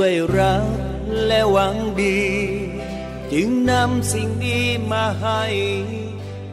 รักและหวังดี จึงนำสิ่งดีมาให้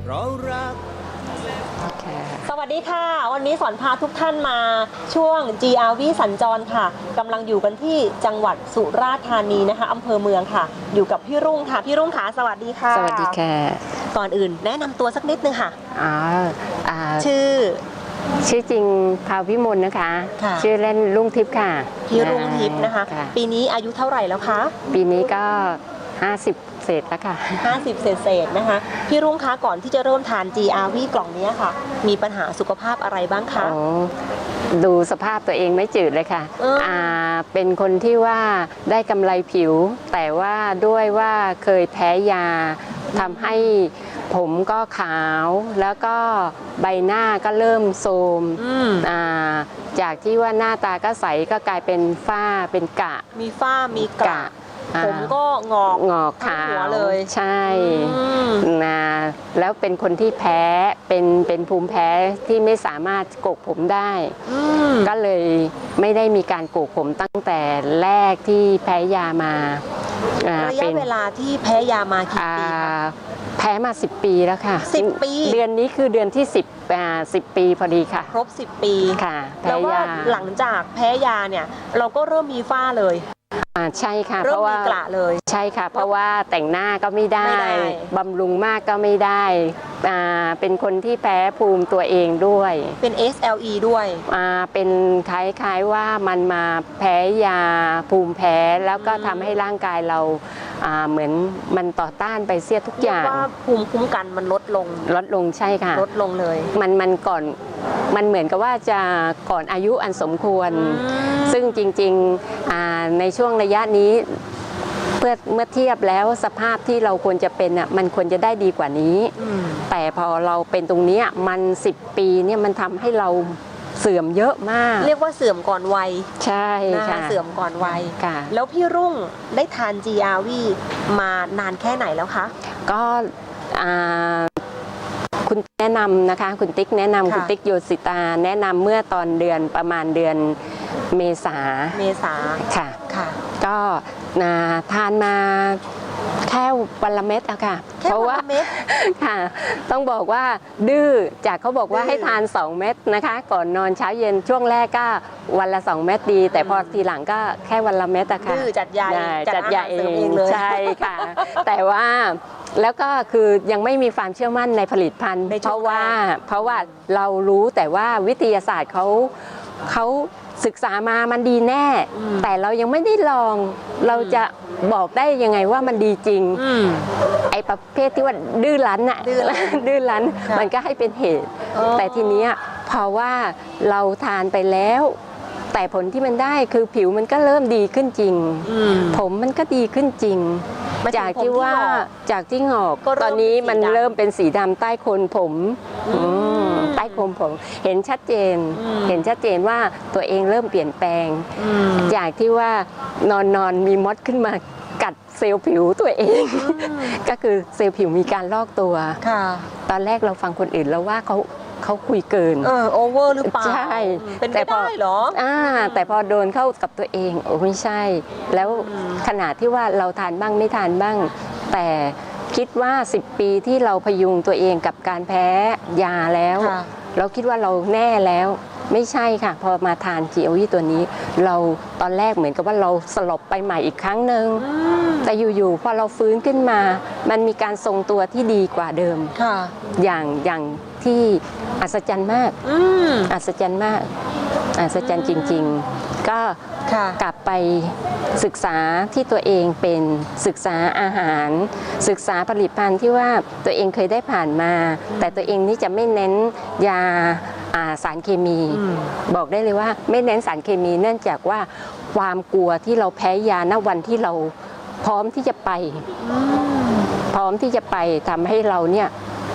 เพราะรัก สวัสดีค่ะ วันนี้สอนพาทุกท่านมาช่วง GRV สัญจรค่ะกำลังอยู่กันที่จังหวัดสุราษฎร์ธานีนะคะอำเภอเมืองค่ะ อยู่กับพี่รุ่งค่ะ พี่รุ่งค่ะสวัสดีค่ะสวัสดีค่ะ ก่อนอื่นแนะนำตัวสักนิดนึงค่ะอ๋ออ่าชื่อ ชื่อจริงภาวิมลนะคะ ค่ะ ชื่อเล่นลุงทิพย์ค่ะพี่รุ่งทิพย์นะคะค่ะปีนี้อายุเท่าไหร่แล้วคะ ปีนี้ก็ 50 เศษแล้วค่ะ 50 เศษเศษๆนะคะ พี่รุ่งคะก่อนที่จะเริ่มทาน GRV กล่องนี้ค่ะ มีปัญหาสุขภาพอะไรบ้างคะอ๋อดูสภาพตัวเองไม่จืดเลยค่ะเอออ่าเป็นคนที่ว่าได้กำไรผิว แต่ว่าด้วยว่าเคยแพ้ยา ทำให้ผมก็ขาวแล้วก็ใบหน้าก็เริ่มโทรมอืม อ่าจากที่ว่าหน้าตาก็ใสก็กลายเป็นฝ้าเป็นกระ มีฝ้ามีกระอ่า ผมก็งอกงอกทั้งขาหัววเลยใช่อืมนะแล้วเป็นคนที่แพ้เป็นเป็นภูมิแพ้ที่ไม่สามารถโกกผมได้อืมก็เลยไม่ได้มีการโกกผมตั้งแต่แรกที่แพ้ยามาอ่าระเป็ยะนเวลาที่แพ้ยามากี่อ่าปีคะแพ้มา 10 ปีแล้วค่ะสิบปี เดือนนี้คือเดือนที่ 10อ่า10 ปีพอดีค่ะ ครบ 10 ปีค่ะแพ้แล้วว่ายาหลังจากแพ้ยาเนี่ย เราก็เริ่มมีฝ้าเลย อ่าใช่ค่ะเริ่เพมราะมีว่ากระเลย ใช่ค่ะ เพราะว่าแต่งหน้าก็ไม่ได้ไม่ได้ บำรุงมากก็ไม่ได้อ่าเป็นคนที่แพ้ภูมิตัวเองด้วยเป็น SLE ด้วย อ่าเป็นคล้ายๆว่ามันมาแพ้ยาภูมิแพ้แล้วก็อืม ทำให้ร่างกายเราอ่าเหมือนมันต่อต้านไปเสียทุกอเรียกย่างว่าภูมิคุ้มกันมันลดลงลดลงใช่ค่ะ ลดลงเลย มันมันก่อน มันเหมือนกับว่าจะก่อนอายุอันสมควรอืมซึ่งจริงๆอ่าในช่วงระยะนี้เพื่อเมื่อเทียบแล้วสภาพที่เราควรจะเป็นอะมันควรจะได้ดีกว่านี้อืมแต่พอเราเป็นตรงเนี้ยมัน10ปีเนี่ยมันทำให้เราเสื่อมเยอะมาก เรียกว่าเสื่อมก่อนวัยใช่นะคะค่ะเสื่อมก่อนวัยค่ะแล้วพี่รุ่งได้ทาน GRV มานานแค่ไหนแล้วคะ ก็อ่า คุณแนะนำนะคะ คุณติ๊กแนะนำค่ะคุณติ๊กโยสิตา แนะนำเมื่อตอนเดือนประมาณเดือนเมษาเมษาค่ะ ค่ะ ก็อ่าทานมาแค่วันละเม็ดอะค่ะ แค่เพราะวันว่าละเม็ดค่ะ ต้องบอกว่าดื้อจากเขาบอกว่าดื้อให้ทาน 2 เม็ดนะคะ ก่อนนอนเช้าเย็นช่วงแรกก็วันละ 2 เม็ดดี แต่พอทีหลังก็แค่วันละเม็ดอะค่ะดื้อจัดยาได้จัจัดดอาหารยาเอเสริมงเองเลย ใช่ค่ะ แต่ว่า แล้วก็คือยังไม่มีความเชื่อมั่นในผลิตภัณฑ์ในเพช่วงราะว่าแรกเพราะว่าเรารู้แต่ว่าวิทยาศาสตร์เขาเขาศึกษามามันดีแน่อืมแต่เรายังไม่ได้ลอง เราจะบอกได้ยังไงว่ามันดีจริงอืมไอ้ประเภทที่ว่าดื้อรั้นอะดื้อรั้นดื้อรั้นค่ะมันก็ให้เป็นเหตุอ๋อแต่ทีเนี้ยเพราะว่าเราทานไปแล้ว แต่ผลที่มันได้คือผิวมันก็เริ่มดีขึ้นจริงอืมผมมันก็ดีขึ้นจริงห มายถึงจากที่ว่าผมที่งอกจากที่งอกก็เริ่มตอนนี้มันเป็นสีดำ เริ่มเป็นสีดำใต้โคนผมอืมอืมใต้โคนผม เห็นชัดเจนอืมเห็นชัดเจนว่าตัวเองเริ่มเปลี่ยนแปลง อืมจากที่ว่านอนนอนมีมดขึ้นมากัดเซลล์ผิวตัวเอง ก็คือเซลล์ผิวมีการลอกตัว ค่ะ ตอนแรกเราฟังคนอื่นแล้วว่าเขา เขาคุยเกิน เออโอเวอร์หรือเปล่าใช่เป็นแต่ไม่พอ ได้เหรอ อ่าแต่พอโดนเข้ากับตัวเองโอ้ไม่ใช่ แล้วอืมขนาดที่ว่าเราทานบ้างไม่ทานบ้าง แต่คิดว่า 10 ปีที่เราพยุงตัวเองกับการแพ้ยาแล้ว ค่ะ เราคิดว่าเราแน่แล้วไม่ใช่ค่ะ พอมาทานจีโอวีตัวนี้ เราตอนแรกเหมือนกับว่าเราสลบไปใหม่อีกครั้งหนึ่งอืมแต่อยู่ๆพอเราฟื้นขึ้นมา มันมีการทรงตัวที่ดีกว่าเดิม ค่ะ อย่างอย่าง ที่อัศจรรย์มาก อืม อัศจรรย์มาก อัศจรรย์จริง ๆ ก็ค่ะ กลับไปศึกษาที่ตัวเองเป็นศึกษาอาหาร ศึกษาผลิตภัณฑ์ที่ว่าตัวเองเคยได้ผ่านมา แต่ตัวเองนี่จะไม่เน้นยาอ่าสารเคมี อืม บอกได้เลยว่าไม่เน้นสารเคมีเนื่องจากว่าความกลัวที่เราแพ้ยาณวันที่เราพร้อมที่จะไปอืมพร้อมที่จะไปทำให้เราเนี่ย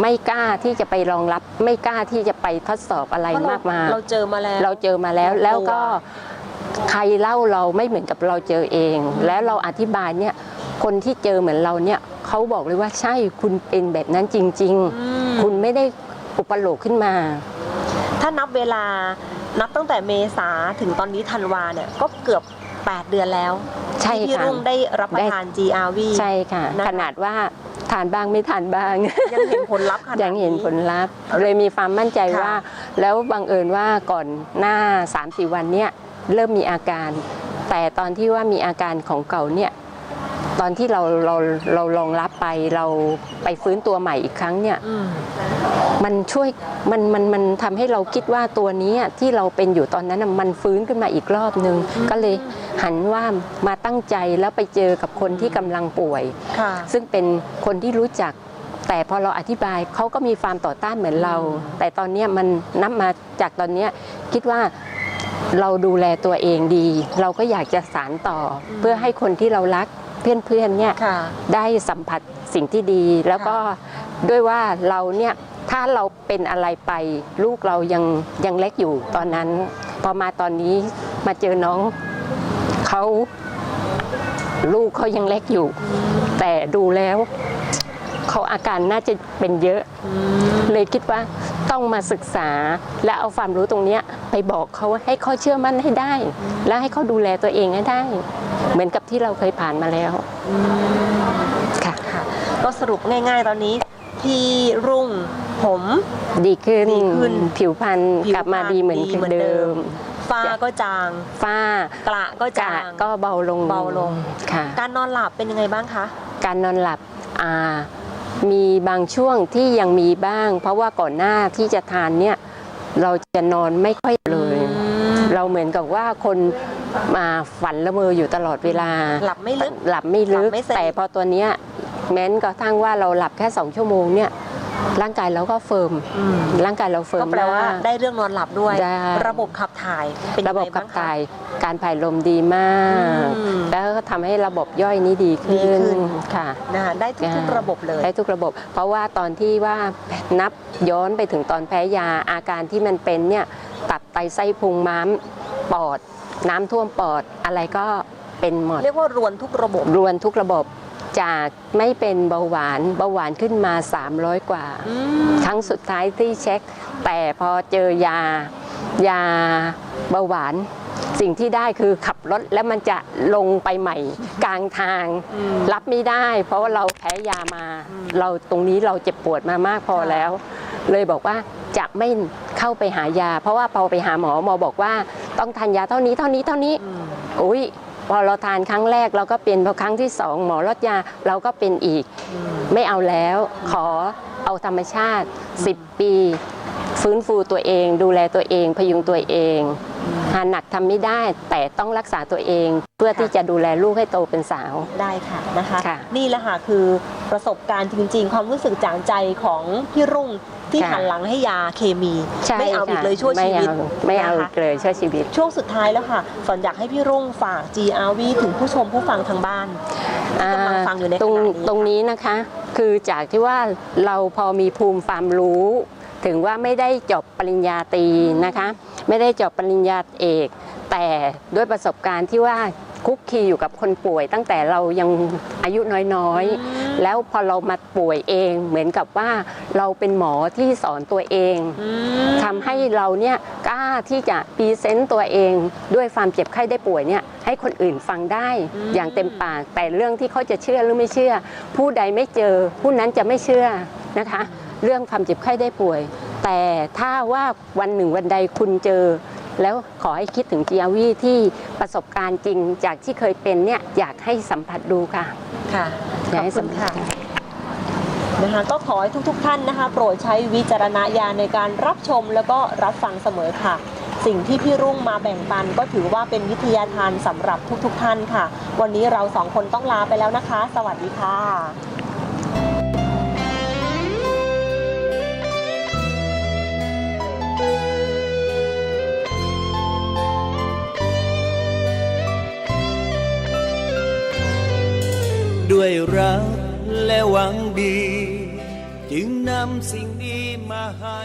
ไม่กล้าที่จะไปรองรับ ไม่กล้าที่จะไปทดสอบอะไรเพราะเรมากมายเราเจอมาแล้ว เราเจอมาแล้วเราแล้วก็กลัวใครเล่าเราไม่เหมือนกับเราเจอเอง แล้วเราอธิบายเนี่ยคนที่เจอเหมือนเราเนี่ยเขาบอกเลยว่าใช่คุณเป็นแบบนั้นจริงอืมๆคุณไม่ได้อุปโลกขึ้นมา ถ้านับเวลานับตั้งแต่เมษาถึงตอนนี้ธันวาเนี่ยก็เกือบ 8 เดือนแล้ว ใช่ที่พี่ค่ะรุ่งได้รับประได้ทาน GRV ใช่ค่ะนะคะขนาดว่า ทานบ้างไม่ทานบ้าง ยังเห็นผลลัพธ์ขนาดนี้ยังเห็นผลลัพธ์เลยมีความมั่นใจค่ะว่า แล้วบังเอิญว่าก่อนหน้า3-4วันเนี่ยเริ่มมีอาการ แต่ตอนที่ว่ามีอาการของเก่าเนี่ยตอนที่เราเราเราลองรับไปเราไปฟื้นตัวใหม่อีกครั้งเนี่ยอื มมันช่วยมันมันมันทำให้เราคิดว่าตัวนี้อะที่เราเป็นอยู่ตอนนั้นน่ะมันฟื้นขึ้นมาอีกรอบนึง ก็เลยหันว่ามาตั้งใจแล้วไปเจอกับคนที่กำลังป่วยค่ะซึ่งเป็นคนที่รู้จักแต่พอเราอธิบายเขาก็มีความต่อต้านเหมือนเรา แต่ตอนเนี้ยมันนับมาจากตอนเนี้ยคิดว่าเราดูแลตัวเองดี เราก็อยากจะสารต่ออมเพื่อให้คนที่เรารักเพื่อนๆเนี่ยค่ะได้สัมผัสสิ่งที่ดี แล้วก็ด้วยว่าเราเนี่ย ถ้าเราเป็นอะไรไป ลูกเรายังยังเล็กอยู่ตอนนั้น พอมาตอนนี้มาเจอน้องเขาลูกเขายังเล็กอยู่ แต่ดูแล้วเขาอาการน่าจะเป็นเยอะ เลยคิดว่าต้องมาศึกษาและเอาความรู้ตรงนี้ไปบอกเขาให้เขาเชื่อมั่นให้ได้ และให้เขาดูแลตัวเองให้ได้ เหมือนกับที่เราเคยผ่านมาแล้วค่ะค่ะก็สรุปง่าย ๆ ตอนนี้พี่รุ่ง ผม ดีขึ้น ดีขึ้นผิวพรรณผิวกลับมาพรรณดีเหมือนดีเหมือนเดิเดิมมฟ้าก็จาง ฝ้ากระก็กะจาง ก็เบาลงเบาลง ค่ะ การนอนหลับเป็นยังไงบ้างคะ การนอนหลับอ่ามีบางช่วงที่ยังมีบ้าง เพราะว่าก่อนหน้าที่จะทานเนี่ยเราจะนอนไม่ค่อยเลยเราเหมือนกับว่าคนมาฝันละเมออยู่ตลอดเวลา หลับไม่ลึก หลับไม่ลึหลักบไม่สนิท แต่พอตัวเนี้ยแม้นกระทั่งว่าเราหลับแค่สองชั่วโมงเนี่ย ร่างกายเราก็เฟิร์มอืมร่างกายเราเฟิร์ก็มแปลว่าากได้เรื่องนอนหลับด้วยได้ระบบขับถ่ายเป็นยัระงบไงบขับ้าบงคะถ่ายการถ่ายลมดีมากอืมแล้วก็ทำให้ระบบย่อยนี้ดีดีขึ้นขึ้นค่ะนะคะได้ทุกๆระบบเลยได้ทุกระบบ เพราะว่าตอนที่ว่านับย้อนไปถึงตอนแพ้ยาอาการที่มันเป็นเนี่ยตับไตไส้พุงม้ามปอด น้ำท่วมปอดอะไรก็เป็นหมดเรียกว่ารวนทุกระบบรวนทุกระบบ จากไม่เป็นเบาหวานเบาหวานขึ้นมา 300 กว่าอืมครั้งสุดท้ายที่เช็ค แต่พอเจอยายาเบาหวาน สิ่งที่ได้คือขับรถแล้วมันจะลงไปใหม่ กลางทางอืมรับไม่ได้ เพราะว่าเราแพ้ยามา เราตรงนี้เราเจ็บปวดมามากพอแล้ว เลยบอกว่าจะไม่เข้าไปหายา เพราะว่าพอไปหาหมอหมอบอกว่าต้องทานยาเท่านี้เท่านี้เท่านี้อืมอุ้ย พอเราทานครั้งแรกเราก็เป็นพอครั้งที่สองหมอลดยาเราก็เป็นอีก ไม่เอาแล้วขอเอาธรรมชาติ 10 ปี ฟื้นฟูตัวเอง ดูแลตัวเอง พยุงตัวเองหาหนักทำไม่ได้แต่ต้องรักษาตัวเอง เพื่อที่จะดูแลลูกให้โตเป็นสาว ได้ค่ะนะคะค่ะนี่แหละค่ะคือประสบการณ์จริง ๆ ความรู้สึกจากใจของพี่รุ่งที่ค่ะหันหลังให้ยาเคมีใช่ไม่เอาอีกค่ะเลยชั่วชีวิตไม่เอาไม่เอานะคะอีกเลยชั่วชีวิต ช่วงสุดท้ายแล้วค่ะสอนอยากให้พี่รุ่งฝาก GRV ถึงผู้ชมผู้ฟังทางบ้านที่กำลังฟังอยู่ในขตรงณะนี้ตรงนี้นะคะ คือจากที่ว่าเราพอมีภูมิความรู้ ถึงว่าไม่ได้จบปริญญาตรีนะคะ ไม่ได้จบปริญญาเอก แต่ด้วยประสบการณ์ที่ว่าคุกคีอยู่กับคนป่วย ตั้งแต่เรายังอายุน้อยๆ แล้วพอเรามาป่วยเองเหมือนกับว่าเราเป็นหมอที่สอนตัวเองอืมทำให้เราเนี่ยกล้าที่จะพรีเซนต์ตัวเอง ด้วยความเจ็บไข้ได้ป่วยเนี่ยให้คนอื่นฟังได้อืมอย่างเต็มปากแต่เรื่องที่เขาจะเชื่อหรือไม่เชื่อ ผู้ใดไม่เจอผู้นั้นจะไม่เชื่อนะคะ เรื่องความเจ็บไข้ได้ป่วย แต่ถ้าว่าวันหนึ่งวันใดคุณเจอ แล้วขอให้คิดถึงจียวีที่ประสบการณ์จริงจากที่เคยเป็นเนี่ยอยากให้สัมผัสดูค่ะ ค่ะอยากขอบให้คุสัณมผัสค่ะนะคะก็ขอให้ทุกๆท่านนะคะ โปรดใช้วิจารณญาณในการรับชมแล้วก็รับฟังเสมอค่ะ สิ่งที่พี่รุ่งมาแบ่งปันก็ถือว่าเป็นวิทยาทานสำหรับทุกๆท่านค่ะ วันนี้เราสองคนต้องลาไปแล้วนะคะ สวัสดีค่ะ ดี จึงนำสิ่งดีมาให้